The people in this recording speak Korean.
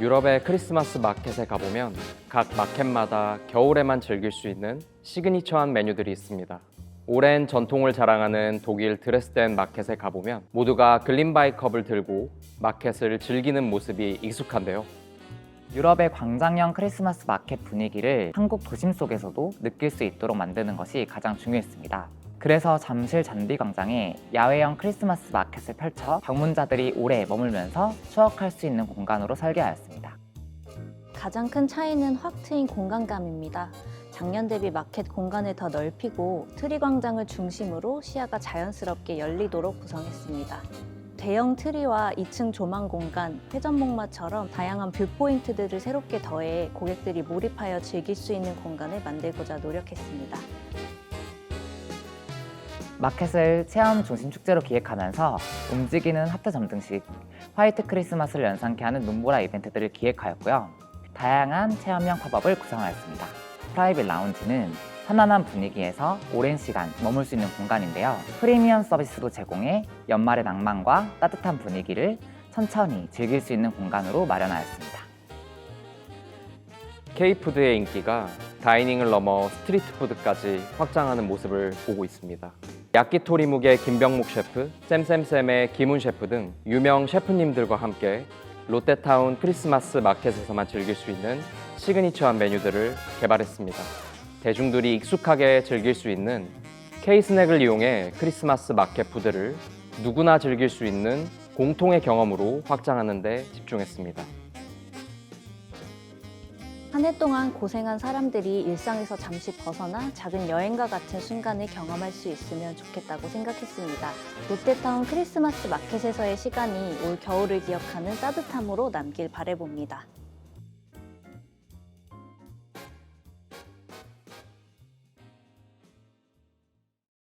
유럽의 크리스마스 마켓에 가보면 각 마켓마다 겨울에만 즐길 수 있는 시그니처한 메뉴들이 있습니다. 오랜 전통을 자랑하는 독일 드레스덴 마켓에 가보면 모두가 글린바이 컵을 들고 마켓을 즐기는 모습이 익숙한데요. 유럽의 광장형 크리스마스 마켓 분위기를 한국 도심 속에서도 느낄 수 있도록 만드는 것이 가장 중요했습니다. 그래서 잠실 잔디광장에 야외형 크리스마스 마켓을 펼쳐 방문자들이 오래 머물면서 추억할 수 있는 공간으로 설계하였습니다. 가장 큰 차이는 확 트인 공간감입니다. 작년 대비 마켓 공간을 더 넓히고 트리 광장을 중심으로 시야가 자연스럽게 열리도록 구성했습니다. 대형 트리와 2층 조망 공간, 회전목마처럼 다양한 뷰 포인트들을 새롭게 더해 고객들이 몰입하여 즐길 수 있는 공간을 만들고자 노력했습니다. 마켓을 체험 중심 축제로 기획하면서 움직이는 하트 점등식, 화이트 크리스마스를 연상케 하는 눈보라 이벤트들을 기획하였고요. 다양한 체험형 팝업을 구성하였습니다. 프라이빗 라운지는 편안한 분위기에서 오랜 시간 머물 수 있는 공간인데요. 프리미엄 서비스도 제공해 연말의 낭만과 따뜻한 분위기를 천천히 즐길 수 있는 공간으로 마련하였습니다. K푸드의 인기가 다이닝을 넘어 스트리트 푸드까지 확장하는 모습을 보고 있습니다. 야끼토리묵의 김병목 셰프, 쌤쌤쌤의 김훈 셰프 등 유명 셰프님들과 함께 롯데타운 크리스마스 마켓에서만 즐길 수 있는 시그니처한 메뉴들을 개발했습니다. 대중들이 익숙하게 즐길 수 있는 K-스낵을 이용해 크리스마스 마켓 푸드를 누구나 즐길 수 있는 공통의 경험으로 확장하는 데 집중했습니다. 한 해 동안 고생한 사람들이 일상에서 잠시 벗어나 작은 여행과 같은 순간을 경험할 수 있으면 좋겠다고 생각했습니다. 롯데타운 크리스마스 마켓에서의 시간이 올 겨울을 기억하는 따뜻함으로 남길 바래봅니다.